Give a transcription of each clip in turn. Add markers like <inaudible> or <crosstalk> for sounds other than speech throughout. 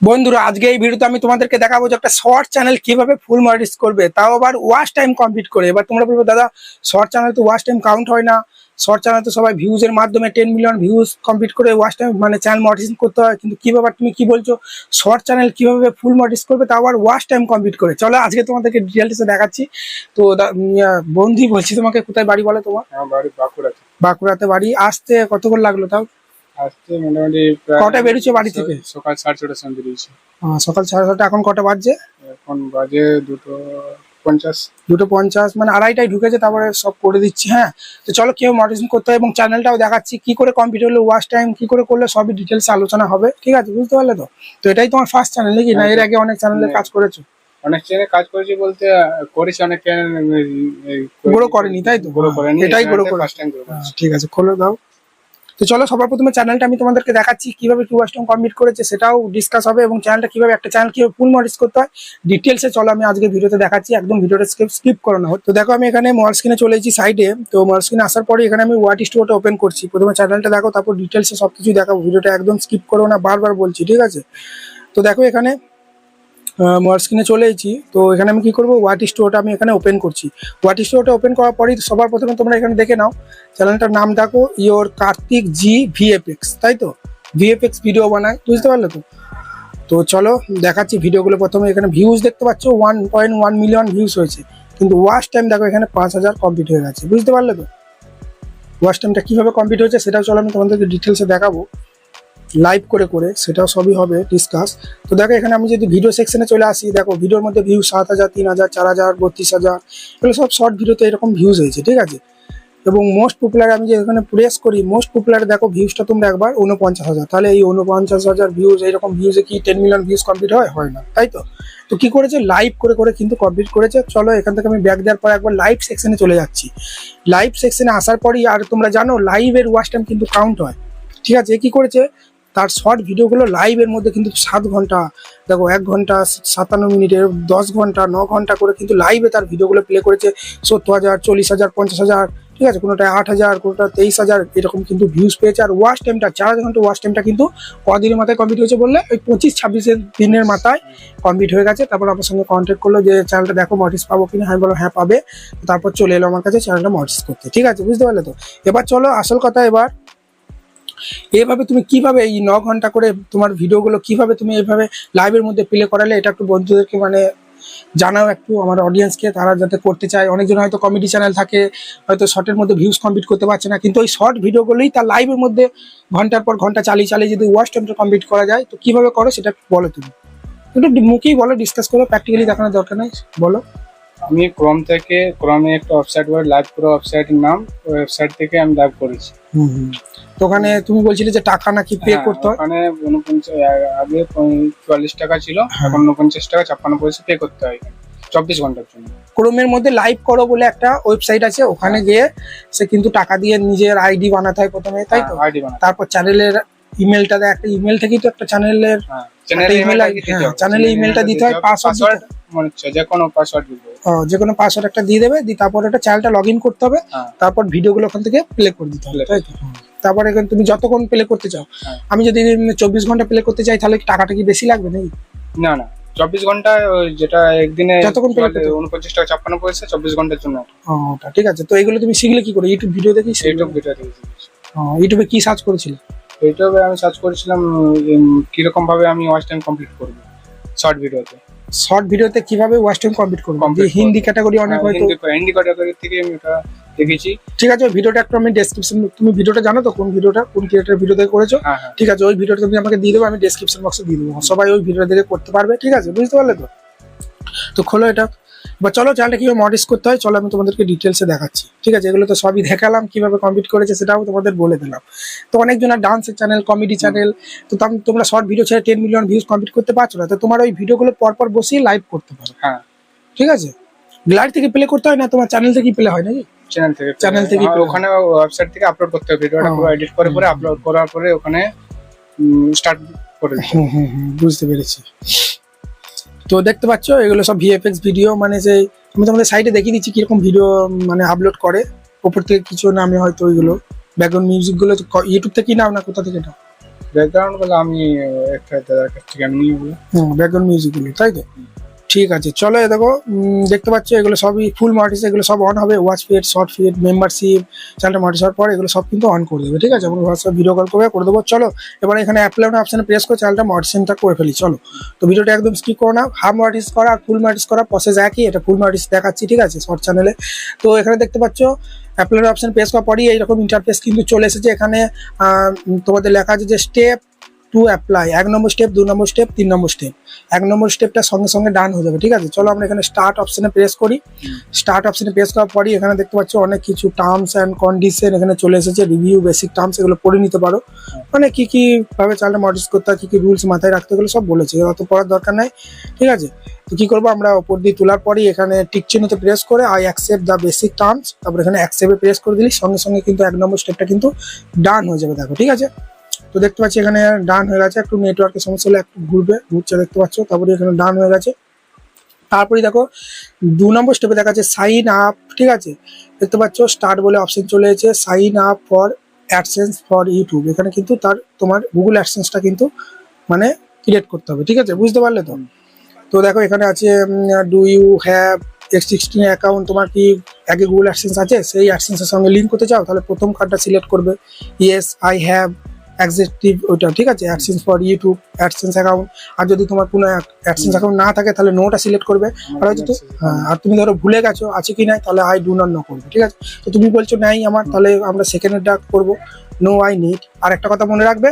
বন্ধুরা আজকে এই ভিডিওতে আমি তোমাদেরকে দেখাবো যে একটা শর্ট চ্যানেল কীভাবে ফুল মনিটাইজ করবে। তাও আবার ওয়াচ টাইম কমপ্লিট করে। এবার তোমরা বলবে দাদা শর্ট চ্যানেল তো ওয়াচ টাইম কাউন্ট হয় না। শর্ট চ্যানেল তো সবাই ভিউজ এর মাধ্যমে টেন মিলিয়ন ভিউজ কমপ্লিট করে ওয়াচ টাইম মানে চ্যানেল মনিটাইজ করতে হয়। কিন্তু কি ব্যাপার তুমি কি বলছো? শর্ট চ্যানেল কীভাবে ফুল মনিটাইজ করবে তাও আবার ওয়াচ টাইম কমপ্লিট করে। চলো আজকে তোমাদেরকে ডিটেলসে দেখাচ্ছি। তো বন্ধু বলছি তোমাকে কোথায় বাড়ি বলো তোমার? বাড়ি বাঁকুড়াতে। বাঁকুড়াতে বাড়ি। আসতে কতক্ষণ লাগল তাও? আসতে মোটামুটি কটায় বেরোচ্ছো বাড়ি থেকে? সকাল সাড়ে ছটার সময় বেরিয়েছি। সকাল সাড়ে ছটা এখন কটা বাজছে? এখন বাজে দুটো পঞ্চাশ। দুটো পঞ্চাশ মানে আড়াইটায় ঢুকেছে তারপরে সব করে দিচ্ছি হ্যাঁ? তো চলো কেউ করতে হবে এবং চ্যানেলটাও দেখাচ্ছি কি করে হলো ওয়াচ টাইম কি করে করলে সবই ডিটেলস আলোচনা হবে ঠিক আছে? বুঝতে পারলে তো? তো এটাই তোমার ফার্স্ট চ্যানেল নাকি? না এর আগে অনেক চ্যানেলে কাজ করেছ? অনেক চ্যানেলে কাজ করেছি বলতে করেছি অনেক চ্যানেল গ্রো করেনি তাই তো? গ্রো করেনি এটাই গ্রো করে হ্যাঁ, ঠিক আছে খোলো দাও। তো চলো, সবার প্রথমে চ্যানেলটা আমি তোমাদেরকে দেখাচ্ছি, কীভাবে কি ওয়াচ টাইম কমপ্লিট করেছে, সেটাও ডিসকাস হবে এবং চ্যানেলটা কীভাবে একটা চ্যানেল কীভাবে ফুল মডিস করতে হয় ডিটেলসে চলো আমি আজকে ভিডিওতে দেখাচ্ছি, একদম ভিডিওটা স্কিপ স্কিপ করো না। তো দেখো, আমি এখানে মোয়ার স্ক্রিনে চলে এসেছি সাইডে তো মোয়ার স্ক্রিনে আসার পরে এখানে আমি ওয়াট স্টোরটা ওপেন করছি। প্রথমে চ্যানেলটা দেখো, তারপর ডিটেলসে সব কিছু দেখাবো, ভিডিওটা একদম স্কিপ করো না, বারবার বলছি, ঠিক আছে? তো দেখো এখানে মোয়ার স্ক্রিনে চলে এসেছি। তো এখানে আমি কি করব? ওয়াট স্টোরটা আমি এখানে ওপেন করছি। ওয়াট স্টোরটা ওপেন করার পরেই সবার প্রথমে তোমরা এখানে দেখে নাও। চ্যানেলটার নাম দেখো ইওর কার্তিক জি ভিএফএক্স তাই তো? ভিএফএক্স ভিডিও বানায়, বুঝতে পারলে তো? তো চলো, দেখাচ্ছি ভিডিওগুলো প্রথমে এখানে ভিউজ দেখতে পাচ্ছ one point one million views হয়েছে। কিন্তু ওয়াশ টাইম দেখো, এখানে পাঁচ হাজার কমপ্লিট হয়ে গেছে, বুঝতে পারলে তো? ওয়াচ টাইমটা কীভাবে কমপ্লিট হয়েছে, সেটাও চলো আমি তোমাদেরকে ডিটেলসে দেখাবো। লাইভ করে করে সেটাও সবই হবে ডিসকাস তো দেখো, এখানে আমি যদি ভিডিও সেকশনে চলে আসি, দেখো ভিডিওর মধ্যে ভিউ সাত হাজার, তিন হাজার, চার হাজার, বত্রিশ হাজার, এগুলো সব শর্ট ভিডিওতে এরকম ভিউজ হয়েছে, ঠিক আছে? এবং মোস্ট পপুলার আমি যে এখানে প্রেস করি মোস্ট পপুলার দেখো ভিউজটা তোমরা একবার উনপঞ্চাশ হাজার। তাহলে এই উনপঞ্চাশ হাজার ভিউজ এইরকম ভিউজে কি টেন মিলিয়ন ভিউজ কমপ্লিট হয়? হয় না, তাই তো? তো কি করেছে? লাইভ করে করে কিন্তু কমপ্লিট করেছে। চলো, এখান থেকে আমি ব্যাক দেওয়ার পর একবার লাইভ সেকশনে চলে যাচ্ছি। লাইভ সেকশনে আসার পরই, আর তোমরা জানো লাইভের ওয়াচ টাইম কিন্তু কাউন্ট হয়। ঠিক আছে? কি করেছে? তার শর্ট ভিডিওগুলো লাইভের মধ্যে কিন্তু সাত ঘণ্টা, দেখো এক ঘণ্টা, সাতান্ন মিনিটের দশ ঘণ্টা, ন ঘণ্টা করে কিন্তু লাইভে তার ভিডিওগুলো প্লে করেছে। সত্তর হাজার, চল্লিশ হাজার, পঞ্চাশ হাজার, ঠিক আছে? কোনোটা আট হাজার, কোনোটা তেইশ হাজার, এরকম কিন্তু ভিউজ পেয়েছে। আর ওয়াচ টাইমটা চার ঘণ্টা ওয়াচ টাইমটা কিন্তু কদিনের মাথায় কমপ্লিট হয়েছে বললে ওই পঁচিশ ছাব্বিশের দিনের মাথায় কমপ্লিট হয়ে গেছে। তারপর আমার সঙ্গে কন্ট্যাক্ট করল যে, চ্যানেলটা দেখো মটিস পাবো কিনা? আমি বলো হ্যাঁ পাবে। তারপর চলে এলো আমার কাছে চ্যানেলটা মটিস করতে, ঠিক আছে? বুঝতে পারলে তো? এবার চলো, আসল কথা এবার এভাবে তুমি কীভাবে এই ন ঘণ্টা করে তোমার ভিডিওগুলো কীভাবে তুমি এভাবে লাইভের মধ্যে প্লে করালে এটা একটু বন্ধুদেরকে মানে জানাও একটু, আমার অডিয়েন্সকে তারা যাতে করতে চায়। অনেকজন হয়তো কমেডি চ্যানেল থাকে, হয়তো শর্টের মধ্যে ভিউজ কমপ্লিট করতে পারছে না, কিন্তু ওই শর্ট ভিডিওগুলোই তার লাইভের মধ্যে ঘণ্টার পর ঘণ্টা চালিয়ে চালিয়ে যদি ওয়াচ টাইমটা কমপ্লিট করা যায়, তো কীভাবে করো সেটা বলো তুমি। একটু মুখেই বলো ডিসকাস করো প্র্যাকটিক্যালি দেখানোর দরকার নেই, বলো। আমি ক্রম থেকে ক্রমে একটা ওয়েবসাইট বলে লাইভ প্রো ওয়েবসাইটের নাম ওয়েবসাইট থেকে আমি লাইভ করেছি। হুম হুম। তো ওখানে তুমি বলছিলে যে টাকা নাকি পে হ্যাঁ, করতে হয়? ওখানে উনপঞ্চাশ আগে চুয়াল্লিশ টাকা ছিল হ্যাঁ। এখন উনপঞ্চাশ টাকা ছাপ্পান্ন পয়সা পে করতে হয় চব্বিশ ঘণ্টার জন্য। ক্রোমের মধ্যে লাইভ করো বলে একটা ওয়েবসাইট আছে ওখানে গিয়ে সে কিন্তু টাকা দিয়ে নিজের আইডি বানাতে হয় প্রথমে তাই তো? আইডি বানাতে তারপর চ্যানেলের ইমেলটা দেয় একটা ইমেল থেকেই তো একটা চ্যানেলের হ্যাঁ চ্যানেলে email ইমেল ID, হ্যাঁ, channel এ email টা দিতে হয়, পাসওয়ার্ড যে কোনো পাসওয়ার্ড দিতে হবে যে কোনো পাসওয়ার্ড একটা দিয়ে দেবে দিয়ে তারপর একটা চ্যানেলটা লগ ইন করতে হবে হ্যাঁ। তারপর ভিডিওগুলো ওখান থেকে প্লে করে দিতে হবে তাই তো? তারপর তুমি যতক্ষণ প্লে করতে চাও হ্যাঁ। আমি যদি চব্বিশ ঘণ্টা প্লে করতে চাই তাহলে টাকাটা কি বেশি লাগবে নাকি? না না চব্বিশ ঘণ্টা যেটা একদিনে যতক্ষণ উনপঞ্চাশ টাকা ছাপ্পান্ন পয়সা চব্বিশ ঘণ্টার জন্য। ঠিক আছে তো এগুলো তুমি শিখলে কি করে? ইউটিউব ভিডিও দেখি ইউটিউব ভিডিও দেখেছি ইউটিউবে কি সার্চ করেছিলে? ইউটিউবে আমি সার্চ করেছিলাম কীরকম ভাবে আমি ওয়াচ টাইম কমপ্লিট করব শর্ট ভিডিওতে শর্ট ভিডিওতে কীভাবে ওয়েস্টার্ন কমপ্লিট করব? হিন্দি ক্যাটাগরি অনেক হ্যাঁ, হয়তো হিন্দি ক্যাটাগরি থেকে আমি ওটা দেখেছি। ঠিক আছে ওই ভিডিওটা একটু আমি ডেসক্রিপশন তুমি ভিডিওটা জানো তো কোন ভিডিওটা কোন ক্রিয়েটার ভিডিও থেকে করেছ? হ্যাঁ হ্যাঁ। ঠিক আছে ওই ভিডিওটা তুমি আমাকে দিয়ে দেবে আমি ডেসক্রিপশন বক্সে দিয়ে দেবো। সবাই ওই ভিডিওটা দেখে করতে পারবে ঠিক আছে? বুঝতে পারলে তো? তো খোলো এটা। এবার চলো চ্যানেলটা কীভাবে মডিস করতে হয় চলো আমি তোমাদেরকে ডিটেলসে দেখাচ্ছি। ঠিক আছে? এগুলো তো সবই দেখালাম কীভাবে কমপ্লিট করেছে সেটাও তোমাদের বলে দিলাম। তো অনেকজনের ডান্সের চ্যানেল কমেডি চ্যানেল তো তাম- তোমরা শর্ট ভিডিও ছেড়ে টেন মিলিয়ন ভিউজ কমপ্লিট করতে পারছ না তো তোমার ওই ভিডিওগুলো পরপর বসিয়ে লাইভ করতে পারো। হ্যাঁ। ঠিক আছে? গ্লাইড থেকে প্লে করতে হয় না? তোমার চ্যানেল থেকেই প্লে হয় নাকি? চ্যানেল থেকে Channel থেকে ওখানে ওয়েবসাইট থেকে আপলোড করতে হবে। ভিডিওটা পুরো এডিট করে পরে আপলোড করার পরে ওখানে স্টার্ট করে বুঝতে পেরেছি। তো দেখতে পাচ্ছ এগুলো সব ভিএফএক্স ভিডিও মানে যে আমি তোমাদের সাইডে দেখিয়ে দিচ্ছি কীরকম ভিডিও মানে আপলোড করে। ওপর থেকে কিছু নামে হয়তো ওইগুলো ব্যাকগ্রাউন্ড মিউজিকগুলো ইউটিউব থেকে নাও না কোথা থেকে নাও? ব্যাকগ্রাউন্ড বলে আমি একটা দাদার কাছ থেকে আমি নিয়ে ব্যাকগ্রাউন্ড মিউজিকগুলো তাই তো? ঠিক আছে, চলো দেখো দেখতে পাচ্ছ, এগুলো সবই ফুল মার্টিস এগুলো সব অন হবে watch fit short fit membership চ্যানেলটা মার্টিস হওয়ার পর এগুলো সব কিন্তু অন করে দেবে, ঠিক আছে? আমরা হোয়াটসঅ্যাপ ভিডিও কল করে করে দেবো, চলো, এবার এখানে অ্যাপ্লাই অপশানে প্রেস করে চ্যানেলটা মার্টিসেনটা করে ফেলি, চলো। তো ভিডিওটা একদম স্কিপ করো না হাফ মার্টিস করা আর ফুল মার্টিস করা প্রসেস একই, এটা ফুল মার্টিস দেখাচ্ছি, ঠিক আছে শর্ট চ্যানেলে তো এখানে দেখতে পাচ্ছ অ্যাপ্লাই অপশন প্রেস করার পরই এইরকম ইন্টারফেস কিন্তু চলে এসেছে, এখানে তোমাদের লেখা আছে যে স্টেপ টু অ্যাপ্লাই এক নম্বর স্টেপ দু নম্বর স্টেপ তিন নম্বর স্টেপ এক নম্বর স্টেপটা সঙ্গে সঙ্গে ডান হয়ে যাবে, ঠিক আছে? চলো আমরা এখানে স্টার্ট অপশনে প্রেস করি। স্টার্ট অপশনে প্রেস করার পরই এখানে দেখতে পাচ্ছ অনেক কিছু টার্মস অ্যান্ড কন্ডিশন এখানে চলে এসেছে রিভিউ বেসিক টার্মস এগুলো পড়ে নিতে পারো। মানে কী কীভাবে চালটা মডিস করতে হয়, কী কি রুলস মাথায় রাখতে গেলে সব বলেছে। অত পড়ার দরকার নাই, ঠিক আছে? তো কি করব আমরা ওপর দিয়ে তোলার পরই এখানে টিক চিহ্নতে প্রেস করে I accept the basic terms তারপর এখানে অ্যাকসেপ্টে প্রেস করে দিলি সঙ্গে সঙ্গে কিন্তু এক নম্বর স্টেপটা কিন্তু ডান হয়ে যাবে, দেখো, ঠিক আছে? তো দেখতে পাচ্ছি এখানে ডান হয়ে গেছে, একটু নেটওয়ার্কের সমস্যা হলে একটু ঘুরবে, ঘুরছে, দেখতে পাচ্ছ? তারপরে এখানে ডান হয়ে গেছে। তারপরে দেখো, দু নম্বর স্টেপে দেখা যাচ্ছে সাইন আপ ঠিক আছে? দেখতে পাচ্ছ স্টার্ট বলে অপশন চলে এসেছে sign up for AdSense for YouTube এখানে কিন্তু তার, তোমার গুগল অ্যাডসেন্সটা কিন্তু মানে ক্রিয়েট করতে হবে, ঠিক আছে? বুঝতে পারলে তো? তো দেখো, এখানে আছে do you have existing account তোমার কি আগে গুগল অ্যাডসেন্স আছে? সেই অ্যাডসেন্সের সঙ্গে লিঙ্ক করতে চাও? তাহলে প্রথম কার্ডটা সিলেক্ট করবে। ইয়েস আই হ্যাভ এক্সেক্টিভ ওইটা, ঠিক আছে? AdSense for YouTube AdSense account আর যদি তোমার কোনো অ্যাডসেন্স অ্যাকাউন্ট না থাকে, তাহলে নোটা সিলেক্ট করবে। আর হয়তো হ্যাঁ আর তুমি ধরো ভুলে গেছো, আছে কি নাই, তাহলে আই ডু নট নো করবে, ঠিক আছে? তো তুমি বলছো, নাই আমার, তাহলে আমরা সেকেন্ডেরটা করব। নো আই নিড আর একটা কথা মনে রাখবে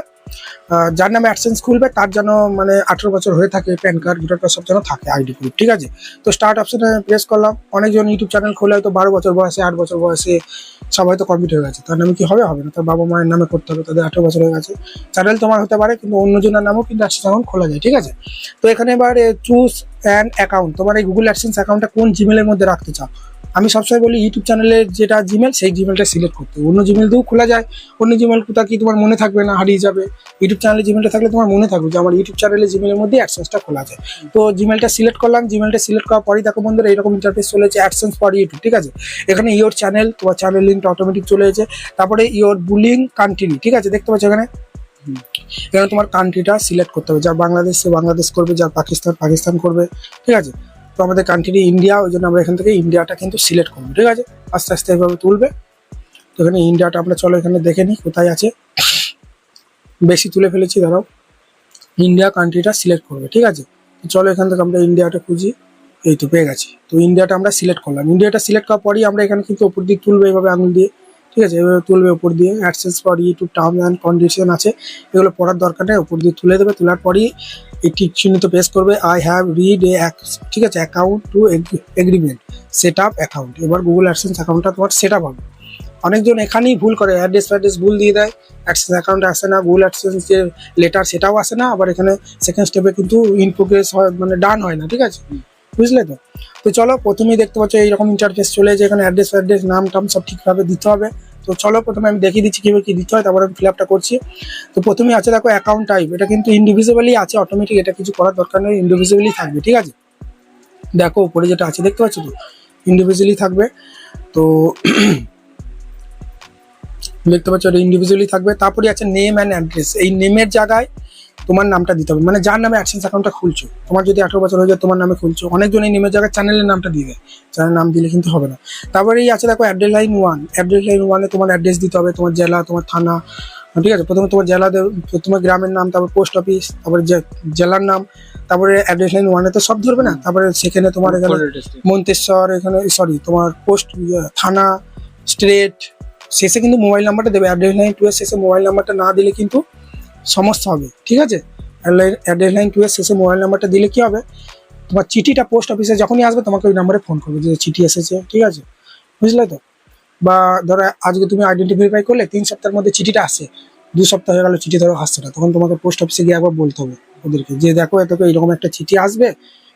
যার নামে অ্যাডসেন্স খুলবে, তার যেন মানে আঠেরো বছর হয়ে থাকে প্যান কার্ড ভোটার কার্ড সব যেন থাকে আইডি প্রুফ ঠিক আছে? তো স্টার্ট অপশানে প্রেস করলাম। অনেকজন ইউটিউব চ্যানেল খোলে, হয়তো বারো বছর বয়সে, আট বছর বয়সে সবাই তো কমপ্লিট হয়ে গেছে। তার নামে কি হবে? হবে না। তার বাবা মায়ের নামে করতে হবে, তাদের আঠেরো বছর হয়ে গেছে। চ্যানেল তোমার হতে পারে, কিন্তু অন্যজনের নামেও কিন্তু অ্যাডসেন্স অ্যাকাউন্ট খোলা যায়, ঠিক আছে? তো এখানে এবার চুজ অ্যান অ্যাকাউন্ট তোমার এই গুগল অ্যাডসেন্স অ্যাকাউন্টটা কোন জিমেলের মধ্যে রাখতে চাও? আমি সবসময় বলি ইউটিউব চ্যানেলের যেটা জিমেল সেই জিমেলটা সিলেক্ট করতে অন্য জিমেল দিয়েও খোলা যায়। অন্য জিমেল কোথা কি তোমার মনে থাকবে না, হারিয়ে যাবে। ইউটিউব চ্যানেলে জিমেলটা থাকলে তোমার মনে থাকবে যে আমার ইউটিউব চ্যানেলের জিমেলের মধ্যে অ্যাডসেন্সটা খোলা যায়। তো জিমেলটা সিলেক্ট করলাম। জিমেলটা সিলেক্ট করার পরই দেখো বন্ধুরা, এরকম ইন্টারফেস চলেছে অ্যাডসেন্স ফর ইউটিউব ঠিক আছে? এখানে ইয়োর চ্যানেল তোমার চ্যানেল লিঙ্কটা অটোমেটিক চলে এসেছে। তারপরে ইয়োর বুলিং কান্ট্রি ঠিক আছে? দেখতে পাচ্ছ এখানে? এখানে তোমার কান্ট্রিটা সিলেক্ট করতে হবে। যার বাংলাদেশ সে বাংলাদেশ করবে যার পাকিস্তান পাকিস্তান করবে, ঠিক আছে? তো আমাদের কান্ট্রি ইন্ডিয়া ওই জন্য আমরা এখান থেকে ইন্ডিয়াটা কিন্তু সিলেক্ট করব, ঠিক আছে? আস্তে আস্তে এভাবে তুলবে। তো এখানে ইন্ডিয়াটা আমরা চলো এখানে দেখে নিই কোথায় আছে। বেশি তুলে ফেলেছি ধরো ইন্ডিয়া কান্ট্রিটা সিলেক্ট করবে, ঠিক আছে? চলো এখান থেকে আমরা ইন্ডিয়াটা খুঁজি। এই তো পেয়ে গেছি। তো ইন্ডিয়াটা আমরা সিলেক্ট করলাম। ইন্ডিয়াটা সিলেক্ট করার পরই আমরা এখানে কিন্তু ওপর দিকে তুলবো, এইভাবে আঙুল দিয়ে। ঠিক আছে, এভাবে তুলবে ওপর দিয়ে। AdSense for YouTube term and condition আছে। এগুলো পড়ার দরকার নেই ওপর দিয়ে তুলে দেবে। তোলার পরই এই টিক চিহ্নিত পেশ করবে। আই হ্যাভ রিড এ ঠিক আছে account to agreement set up account এবার গুগল অ্যাডসেন্স অ্যাকাউন্টটা তোমার সেট আপ হবে। অনেকজন এখানেই ভুল করে অ্যাড্রেস ফ্যাড্রেস ভুল দিয়ে দেয়। অ্যাডসেন্স অ্যাকাউন্টে আসে না গুগল অ্যাডসেন্স যে লেটার সেটাও আসে না। আবার এখানে সেকেন্ড স্টেপে কিন্তু ইন প্রোগ্রেস হয় মানে ডান হয় না, ঠিক আছে? বুঝলে তো? তো চলো, প্রথমেই দেখতে পাচ্ছ এইরকম ইন্টারফেস চলে যে এখানে অ্যাড্রেস ফ্যাড্রেস নাম টাম সব ঠিকভাবে দিতে হবে। তো চলো প্রথমে আমি দেখিয়ে দিচ্ছি কীভাবে কী দিতে হয়, তারপর আমি ফিল আপটা করছি। তো প্রথমেই আছে দেখো অ্যাকাউন্ট টাইপ এটা কিন্তু ইন্ডিভিজুয়ালি আছে অটোমেটিক এটা কিছু করার দরকার নেই ইন্ডিভিজুয়ালি থাকবে, ঠিক আছে? দেখো উপরে যেটা আছে, দেখতে পাচ্ছ তো? ইন্ডিভিজুয়ালি থাকবে, তো দেখতে পাচ্ছ এটা ইন্ডিভিজুয়ালি থাকবে। তারপরে আছে নেম অ্যান্ড অ্যাড্রেস এই নেমের জায়গায় তোমার নামটা দিতে হবে। মানে যার নামে অ্যাডসেন্স অ্যাকাউন্টটা খুলছো। তোমার যদি আঠারো বছর হয়ে যায় তোমার নামে খুলছো। অনেকজন এই নেমের জায়গায় চ্যানেলের নামটা দিয়ে দেয়। চ্যানেলের নাম দিলে কিন্তু হবে না। তারপরে এই আছে দেখো address line one address line ওয়ানে তোমার অ্যাড্রেস দিতে হবে তোমার জেলা তোমার থানা। ঠিক আছে? প্রথমে তোমার জেলা তোমার গ্রামের নাম তারপর পোস্ট অফিস তারপরে জেলার নাম তারপরে অ্যাড্রেস লাইন ওয়ানে তো সব ধরবে না? তারপরে সেখানে তোমার এখানে মন্তেশ্বর এখানে সরি তোমার পোস্ট থানা স্ট্রেট শেষে কিন্তু মোবাইল নাম্বারটা দেবে। অ্যাড্রেস লাইন টু এর শেষে মোবাইল নাম্বারটা না দিলে কিন্তু সমস্যা হবে, ঠিক আছে? অ্যাড্রেস লাইন টু এর শেষে মোবাইল নাম্বারটা দিলে কি হবে? তোমার চিঠিটা পোস্ট অফিসে যখনই আসবে, তোমাকে ওই নাম্বারে ফোন করবে যে চিঠি এসেছে, ঠিক আছে? বুঝলে তো? বা ধরো, আজকে তুমি আইডেন্টিফিফাই করলে, তিন সপ্তাহের মধ্যে চিঠিটা আসে। দু সপ্তাহ হয়ে গেল, চিঠি ধরো আসছে না। তখন তোমাকে পোস্ট অফিসে গিয়ে একবার বলতে হবে ওদেরকে যে দেখো এতকে এরকম একটা চিঠি আসবে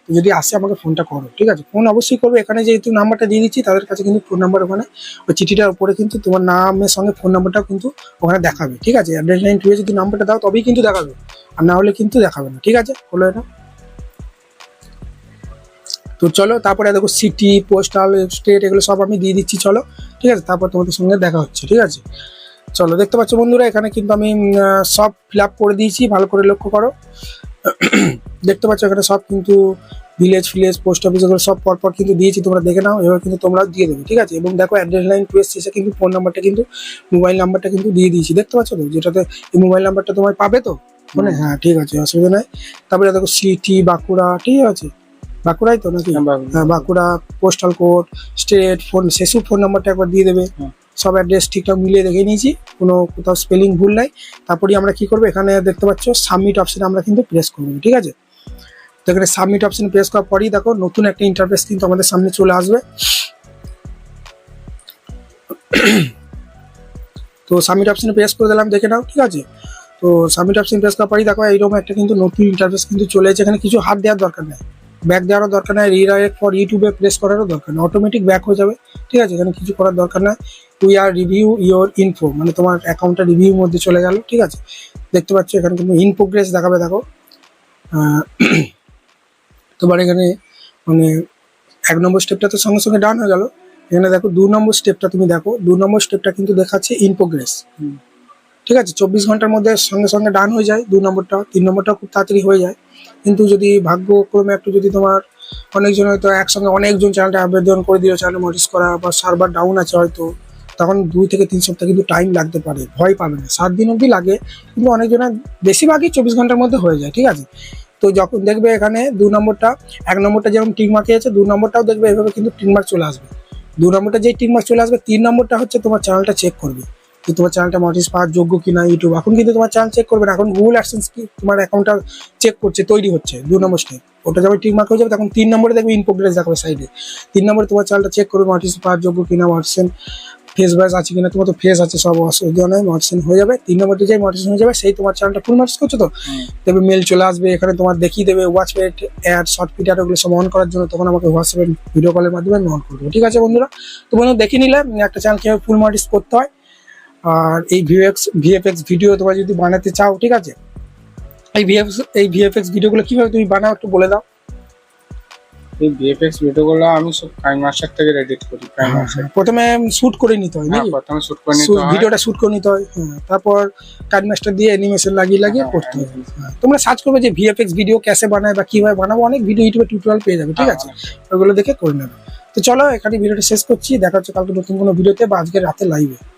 যদি আসে আমাকে ফোনটা করো, ঠিক আছে? ফোন অবশ্যই করবে। এখানে যেহেতু নাম্বারটা দিয়ে দিচ্ছি, তাদের কাছে কিন্তু ফোন নাম্বার ওখানে, ওই চিঠিটার উপরে কিন্তু তোমার নামের সঙ্গে ফোন নাম্বারটাও কিন্তু ওখানে দেখাবে, ঠিক আছে? অ্যাড্রেস লাইন টু যদি নাম্বারটা দাও, তবেই কিন্তু দেখাবে। আর না হলে কিন্তু দেখাবে না, ঠিক আছে? হলো এটা। তো চলো, তারপরে দেখো সিটি পোস্টাল স্টেট এগুলো সব আমি দিয়ে দিচ্ছি, চলো, ঠিক আছে? তারপর তোমাদের সঙ্গে দেখা হচ্ছে, ঠিক আছে? চলো, দেখতে পাচ্ছ বন্ধুরা, এখানে কিন্তু আমি সব ফিল করে দিয়েছি, ভালো করে লক্ষ্য করো। <clears throat> দেখতে পাচ্ছ এখানে সব কিন্তু ভিলেজ ফিলেজ পোস্ট অফিস এগুলো সব পরপর কিন্তু দিয়েছি তোমরা দেখে নাও এবার কিন্তু তোমরা দিয়ে দেবে ঠিক আছে? এবং দেখো অ্যাড্রেস লাইন টু শেষে কিন্তু ফোন নাম্বারটা কিন্তু মোবাইল নাম্বারটা কিন্তু দিয়ে দিয়েছি দেখতে পাচ্ছ তো? যেটাতে এই মোবাইল নাম্বারটা তোমার পাবে তো? মানে হ্যাঁ ঠিক আছে অসুবিধা নাই। তারপরে দেখো সিটি বাঁকুড়া ঠিক আছে? বাঁকুড়াই তো নাকি? হ্যাঁ Bankura. Postal code state phone শেষু phone নাম্বারটা একবার দিয়ে দেবে। সব অ্যাড্রেস ঠিকঠাক মিলিয়ে দেখে নিয়েছি, কোনো কোথাও স্পেলিং ভুল নাই। তারপরে আমরা কি করব? এখানে দেখতে পাচ্ছ সাবমিট অপশনে আমরা কিন্তু প্রেস করব ঠিক আছে? তো এখানে সাবমিট অপশন প্রেস করার পরেই দেখো, নতুন একটা ইন্টারফেস কিন্তু আমাদের সামনে চলে আসবে। <clears throat> তো সাবমিট অপশনে প্রেস করে দিলাম, দেখে নাও, ঠিক আছে? তো সাবমিট অপশন প্রেস করার পরেই দেখো, এইরকম একটা কিন্তু নতুন ইন্টারফেস কিন্তু চলে এসেছে। এখানে কিছু হাত দেওয়ার দরকার নেই। ব্যাক দেওয়ারও দরকার নেই রিডাইরেক্ট ফর ইউটিউবে প্রেস করারও দরকার নেই অটোমেটিক ব্যাক হয়ে যাবে, ঠিক আছে? এখানে কিছু করার দরকার নাই। We are review your info মানে তোমার অ্যাকাউন্টটা রিভিউ মধ্যে চলে গেল, ঠিক আছে? দেখতে পাচ্ছ, এখানে কিন্তু ইন প্রোগ্রেস দেখাবে, দেখো। তোমার এখানে মানে এক নম্বর স্টেপটা তো সঙ্গে সঙ্গে ডান হয়ে গেল। এখানে দেখো, দু নম্বর স্টেপটা তুমি দেখো, দু নম্বর স্টেপটা কিন্তু দেখাচ্ছে ইন প্রোগ্রেস। ঠিক আছে, চব্বিশ ঘণ্টার মধ্যে সঙ্গে সঙ্গে ডান হয়ে যায়, দু নম্বরটা, তিন নম্বরটা খুব তাড়াতাড়ি হয়ে যায়। কিন্তু যদি ভাগ্যক্রমে একটু যদি তোমার অনেকজন হয়তো একসঙ্গে অনেকজন চ্যানেলটা আবেদন করে দিও চ্যানেল মডিস করা বা সার্ভার ডাউন আছে হয়তো, তখন দুই থেকে তিন সপ্তাহ কিন্তু টাইম লাগতে পারে, ভয় পাবে না। সাত দিন অবধি লাগে, কিন্তু অনেকজনের বেশিরভাগই চব্বিশ ঘণ্টার মধ্যে হয়ে যায়, ঠিক আছে? তো যখন দেখবে এখানে দু নম্বরটা, এক নম্বরটা যেমন টিক মার্কে আছে, দু নম্বরটাও দেখবে এভাবে কিন্তু টিক মার্ক চলে আসবে। দু নম্বরটা যেই টিক মার্ক চলে আসবে, তিন নম্বরটা হচ্ছে তোমার চ্যানেলটা চেক করবে। যে তোমার চ্যানেলটা মনিটাইজ পাওয়ার যোগ্য কিনা ইউটিউব এখন কিন্তু তোমার চ্যানেল চেক করবে না। এখন গুগল অ্যাডসেন্স কি? তোমার অ্যাকাউন্টটা চেক করছে তৈরি হচ্ছে দু নম্বর স্টেপ ওটা যখন টিক মার্ক হয়ে যাবে তখন তিন নম্বরে দেখবে ইন প্রোগ্রেস দেখাবে সাইডে তিন নম্বরে তোমার চ্যানেলটা চেক করবে মনিটাইজ পাওয়ার যোগ্য কিনা মনিটাইজেশন ফেস ব্যাস আছে কিনা। তোমার তো ফেস আছে সব অসুবিধা নেই মনিটাইজেশন হয়ে যাবে। তিন নম্বরটা যে মনিটাইজেশন হয়ে যাবে সেই তোমার চ্যানেলটা ফুল মনিটাইজ করছ তো? তবে মেল চলে আসবে এখানে তোমার দেখিয়ে দেবে ওয়াচ পেট অ্যাড শর্ট অ্যাড ওগুলো সব অন করার জন্য তখন আমাকে হোয়াটসঅ্যাপে ভিডিও কলের মাধ্যমে আমি অন করব ঠিক আছে বন্ধুরা? তো বন্ধু দেখে নিলে একটা চ্যানেল কীভাবে ফুল মনিটাইজ করতে হয়? আর এই ভিএফএক্স ভিএফএক্স ভিডিও তোমরা যদি বানাতে চাও ঠিক আছে? এই ভিএফএক্স এই ভিএফএক্স ভিডিওগুলো কীভাবে তুমি বানাও একটু বলে দাও? এই ভিএফএক্স ভিডিওগুলো আমি সব কাইন মাস্টার থেকে এডিট করি কাইন মাস্টার প্রথমে শুট করে নিতে হয় হ্যাঁ নাকি প্রথমে শুট করে নিতে হয়। ভিডিওটা শুট করে নিতে হয় হ্যাঁ তারপর কার্ড মাস্টার দিয়ে অ্যানিমেশন লাগিয়ে লাগিয়ে হ্যাঁ, করতে হয় হ্যাঁ, তোমরা সার্চ করবে যে ভিএফএক্স ভিডিও ক্যাসে বানায় বা কীভাবে বানাবো অনেক ভিডিও ইউটিউবে টিউটোরিয়াল পেয়ে যাবে ঠিক হ্যাঁ, আছে ওগুলো দেখে করে নেবে। তো চলো এখানে ভিডিওটা শেষ করছি দেখা হচ্ছে কালকে নতুন কোনো ভিডিওতে বা আজকে রাতে লাইভে